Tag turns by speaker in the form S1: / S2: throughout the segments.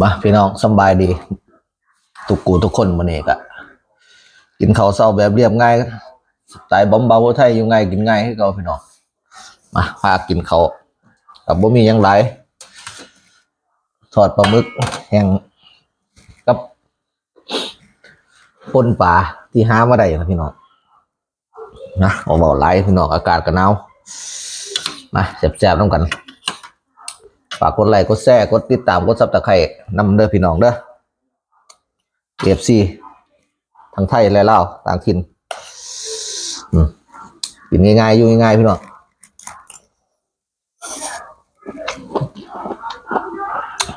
S1: มาพี่น้องสบายดี ทุกกูทุกคนมันเอกอะกินข้าวเศร้าแบบเรียบง่ายสไตล์บอมเบาไทยอยู่ง่ายกินง่ายให้เราพี่น้องมาพากินเขาวกับบ่มียังไรทอดปลาหมึกแห้งกับปนปลาที่หามาได้นะพี่น้องนะเอาเบาไหลพี่น้องอากาศก็หนาวมาแซ่บๆน้ำกันากกดไลค์กดแชร์กดติดตามกดซับตะไคร่นำเด้อพี่น้องเด้อเอฟซีทั้งไทยและลาวต่างถิ่นอืมกินง่ายๆอยู่ง่ายๆพี่น้อง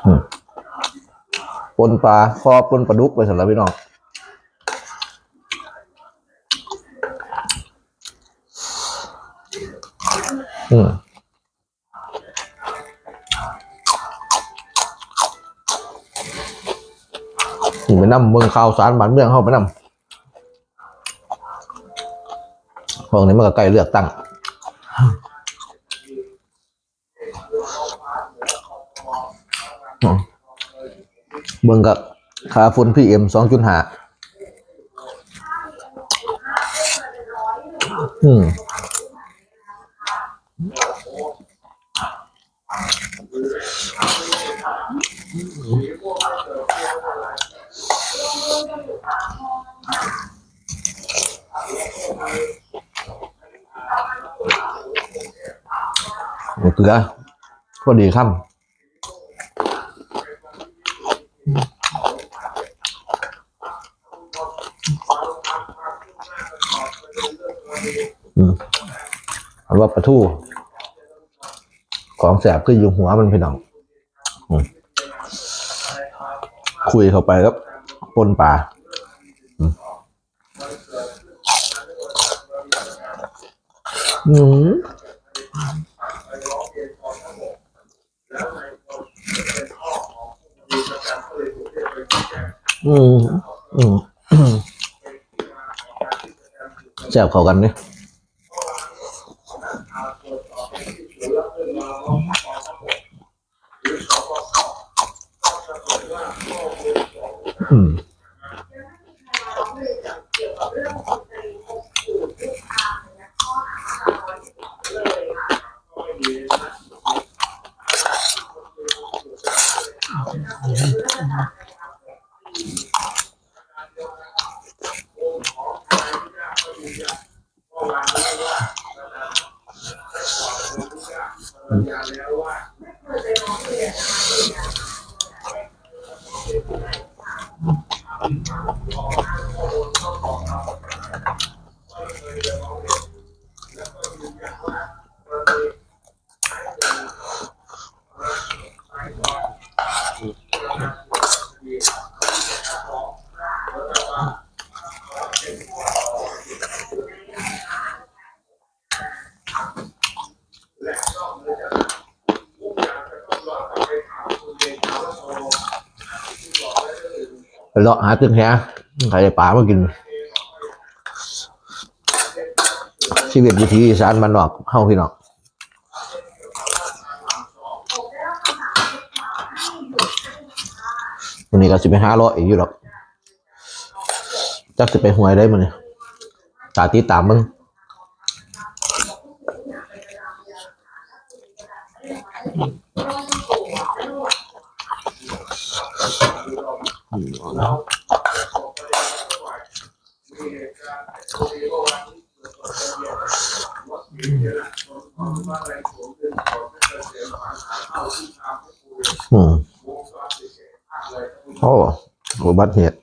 S1: อืมปนปลาคอปนปลาดุกไปสำหรับพี่น้องอืม ถึงไปนำเมืองข่าวสารบ้านเมืองเข้าไปนำพวกนี้มันก็ใกล้เลือกตั้งเมืองกับคาฝุ่นพีเอ็มสองจุดห้าอืม เกลือพอดีคำอืมว่าปลาทูของแสบคืออยู่หัวมันพี่น้องคุยเข้าไปครับปนปลาอืม อืมอืมอืมอืมแซ่บเข้ากันเนี่ยอืม ไเลาะหาตึกแฮใครได้ปลามากิน ชีวิตวิถีอีสานมันนอกเฮาพี่น้องวันนี้ก็สิไปหาเลาะอีกอยู่หรอกจักสิไปหวยได้มันนี่ตาตีตามมึง อืมโอ้อุบัติเหตุ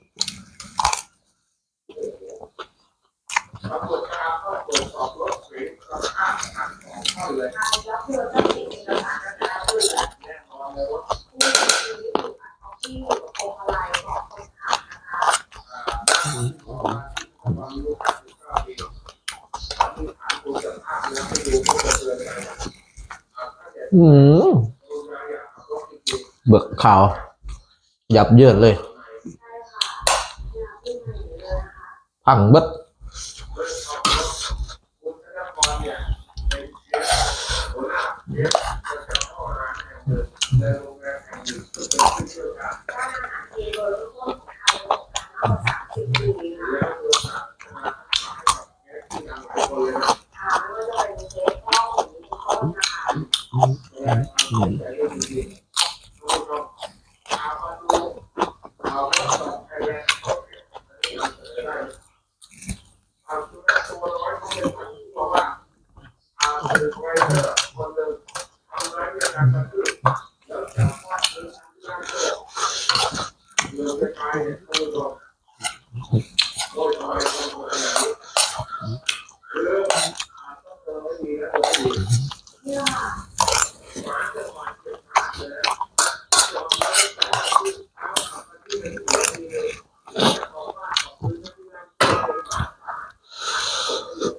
S1: อืม เบิกขาวยับเยินเลย พังบึดอ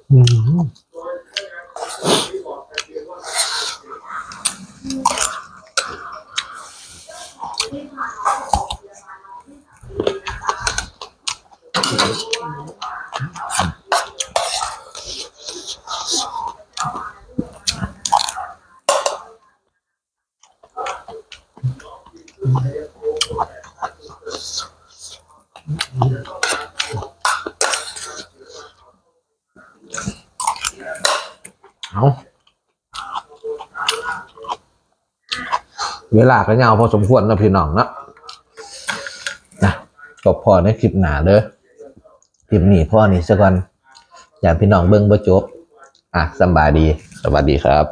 S1: ม เอาเวลาก็ยาวพอสมควรนะพี่น้องนะนะจบพอในคลิปหนาเด้อคลิปนี้พ่อนี่ซะก่อน อยากพี่น้องเบิ่งบ่จบ อะสบายดี สวัสดีครับ